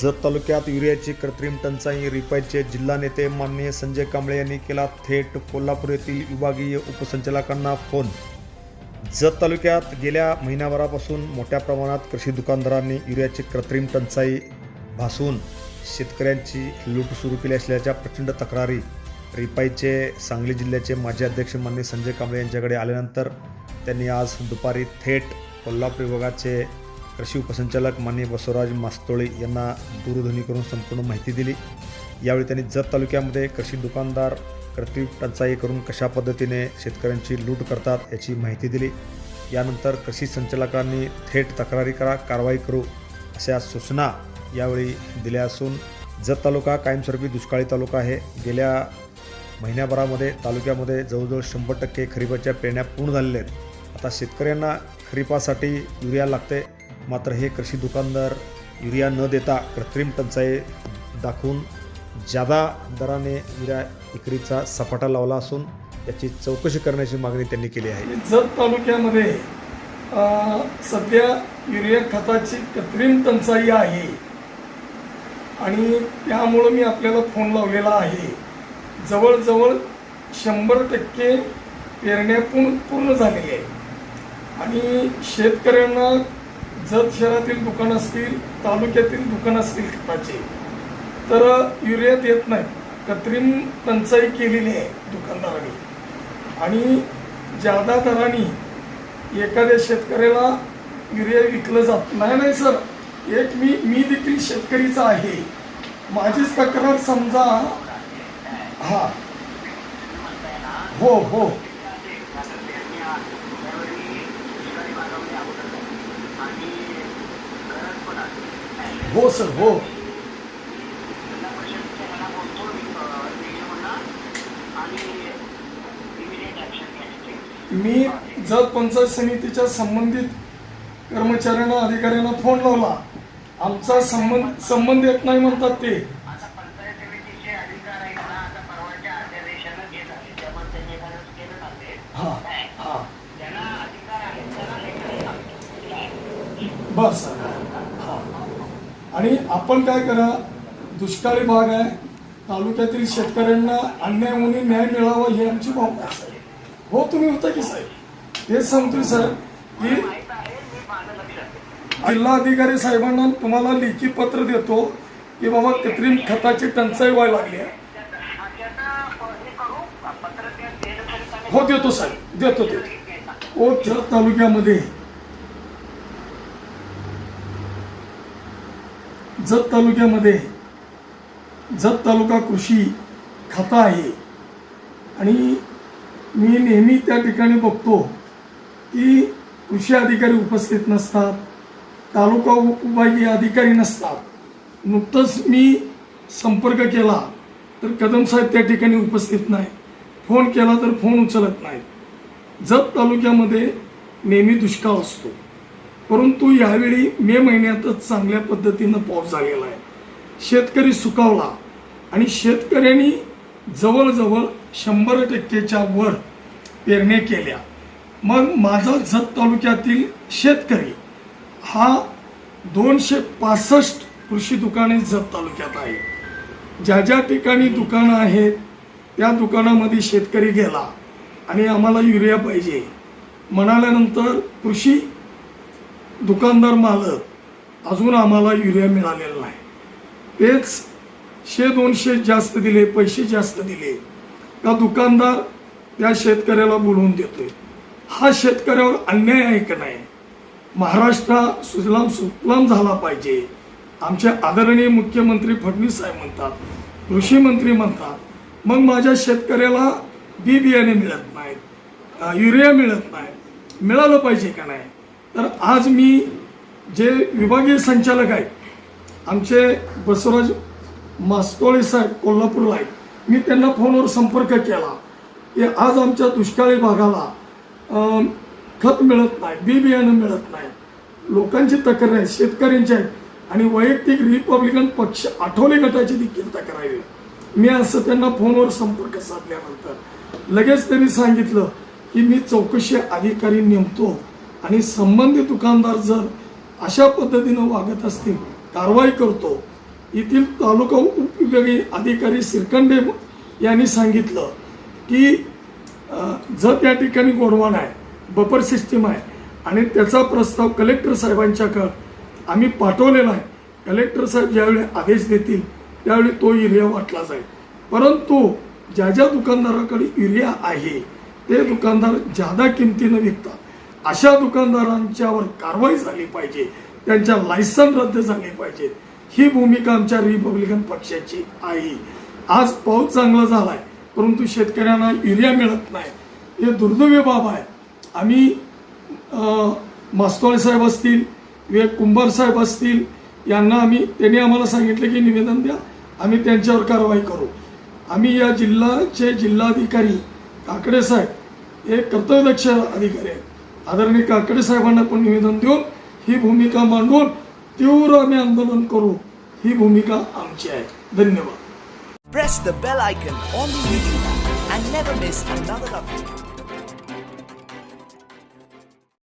जत तालुक्यात युरियाची कृत्रिम टंचाई रिपाईचे जिल्हा नेते माननीय संजय कांबळे यांनी केला थेट कोल्हापूर येथील विभागीय उपसंचालकांना फोन. जत तालुक्यात गेल्या महिन्याभरापासून मोठ्या प्रमाणात कृषी दुकानदारांनी युरियाची कृत्रिम टंचाई भासून शेतकऱ्यांची लूट सुरू केली असल्याच्या प्रचंड तक्रारी. रिपाईचे सांगली जिल्ह्याचे माजी अध्यक्ष माननीय संजय कांबळे यांच्याकडे आल्यानंतर त्यांनी आज दुपारी थेट कोल्हापूर विभागाचे कृषी उपसंचालक माननीय बसवराज मास्तोळे यांना दूरध्वनी करून संपूर्ण माहिती दिली. यावेळी त्यांनी जत तालुक्यामध्ये कृषी दुकानदार कृती टंचाई करून कशा पद्धतीने शेतकऱ्यांची लूट करतात याची माहिती दिली. यानंतर कृषी संचालकांनी थेट तक्रारी करा कारवाई करू अशा सूचना यावेळी दिल्या असून जत तालुका कायमस्वरूपी दुष्काळी तालुका आहे. गेल्या महिन्याभरामध्ये तालुक्यामध्ये जवळजवळ शंभर टक्के खरीपाच्या पेरण्या पूर्ण झालेल्या आहेत. आता शेतकऱ्यांना खरीपासाठी युरिया लागते मात्र हे कृषी दुकानदार युरिया न देता कृत्रिम टंचाई दाखवून जादा दराने युरिया विक्रीचा सपाटा लावला असून याची चौकशी करण्याची मागणी त्यांनी केली आहे. जत तालुक्यामध्ये सध्या युरिया खताची कृत्रिम टंचाई आहे. आणि त्यामुळं मी आपल्याला फोन लावलेला आहे. जवळजवळ शंभर टक्के पेरण्या पूर्ण पूर्ण झालेल्या आहे आणि शेतकऱ्यांना जत शहरातील दुकान असतील तालुक्यातील दुकान असतील खताचे तर युरिया देत नाही कृत्रिम टंचाई केलेली आहे दुकानदारांनी. आणि जादा दराने एखाद्या शेतकऱ्याला युरिया विकलं जात नाही नाही सर. एक मी मी देखील शेतकरीचा आहे. माझीच तक्रार समजा हा. हो हो. हो सर हो मी जत पंचायत समितीच्या संबंधित कर्मचाऱ्यांना अधिकाऱ्यांना फोन लावला. आमचा संबंध संबंध येत नाही म्हणतात ते. हा हा. बस. आणि आपण काय करा दुष्काळी भाग आहे तालुक्यातील शेतकऱ्यांना अन्याय म्हणून न्याय मिळावा ही आमची भावना आहे साहेब. हो तुम्ही होता की साहेब? हेच सांगतोय सर की जिल्हा अधिकारी साहेबांना तुम्हाला लेखी पत्र देतो की बाबा कृत्रिम खताची टंचाई व्हायला लागली आहे. हो देतो साहेब. देतो देतो. ओ तालुक्यामध्ये जत तालुक्यामध्ये जत तालुका कृषी खाता आहे. आणि मी नेहमी त्या ठिकाणी बघतो की कृषी अधिकारी उपस्थित नसतात तालुका उपविभागीय अधिकारी नसतात. नुकतंच मी संपर्क केला तर कदम साहेब त्या ठिकाणी उपस्थित नाही फोन केला तर फोन उचलत नाहीत. जत तालुक्यामध्ये नेहमी दुष्काळ असतो. परंतु यावेळी मे महिन्यातच चांगल्या पद्धतीनं पाऊस झालेला आहे. शेतकरी सुकावला आणि शेतकऱ्यांनी जवळजवळ शंभर टक्केच्या वर पेरण्या केल्या. मग माझा जत तालुक्यातील शेतकरी हा दोनशे पासष्ट कृषी दुकाने जत तालुक्यात आहेत. ज्या ज्या ठिकाणी दुकानं आहेत त्या दुकानामध्ये शेतकरी गेला आणि आम्हाला युरिया पाहिजे. म्हणाल्यानंतर कृषी दुकानदार मालक अजून आम्हाला युरिया मिळालेला नाही. तेच शे दोनशे जास्त दिले पैसे जास्त दिले. का दुकानदार त्या शेतकऱ्याला बोलवून देतोय. हा शेतकऱ्यावर अन्याय आहे का नाही? महाराष्ट्र सुजलाम सुफलाम झाला पाहिजे. आमचे आदरणीय मुख्यमंत्री फडणवीस साहेब म्हणतात कृषी मंत्री म्हणतात मग माझ्या शेतकऱ्याला बी बियाणे मिळत नाहीत युरिया मिळत नाही मिळालं पाहिजे का नाही? तर आज मी जे विभागीय संचालक आहेत आमचे बसवराज मास्तोळे साहेब कोल्हापूरला आहेत मी त्यांना फोनवर संपर्क केला. की आज आमच्या दुष्काळी भागाला खत मिळत नाही बी बियाणं मिळत नाही. लोकांची तक्रार आहे शेतकऱ्यांची आहेत आणि वैयक्तिक रिपब्लिकन पक्ष आठवले गटाची देखील तक्रार आहे मी असं त्यांना फोनवर संपर्क साधल्यानंतर लगेच त्यांनी सांगितलं की मी चौकशी अधिकारी नेमतो. आणि संबंधित दुकानदार जर अशा पद्धतीनं वागत असतील कारवाई करतो. येथील तालुका उपविभागीय अधिकारी सिरकंडे यांनी सांगितलं की जर त्या ठिकाणी गोडवान आहे बफर सिस्टीम आहे आणि त्याचा प्रस्ताव कलेक्टर साहेबांच्याकडं आम्ही पाठवलेला आहे. कलेक्टर साहेब ज्यावेळी आदेश देतील त्यावेळी तो युरिया वाटला जाईल. परंतु ज्या ज्या दुकानदाराकडे युरिया आहे ते दुकानदार जादा किमतीनं विकतात अशा दुकानदारांच्यावर कारवाई झाली पाहिजे त्यांच्या लायसन रद्द झाले पाहिजेत. ही भूमिका आमच्या रिपब्लिकन पक्षाची आहे. आज पाऊस चांगला झालाय परंतु शेतकऱ्यांना युरिया मिळत नाही. हे दुर्दैवी बाब आहे. आम्ही मास्तोळे साहेब असतील विवेक कुंभार साहेब असतील यांना आम्ही त्यांनी आम्हाला सांगितलं की निवेदन द्या आम्ही त्यांच्यावर कारवाई करू. आम्ही या जिल्ह्याचे जिल्हाधिकारी काकडे साहेब हे कर्तव्यदक्ष अधिकारी आहेत. आदरणीय काकडे साहेबांना पण निवेदन देऊन ही भूमिका मांडून तीव्र आम्ही आंदोलन करू. ही भूमिका आमची आहे. धन्यवाद. Press the bell icon on the video and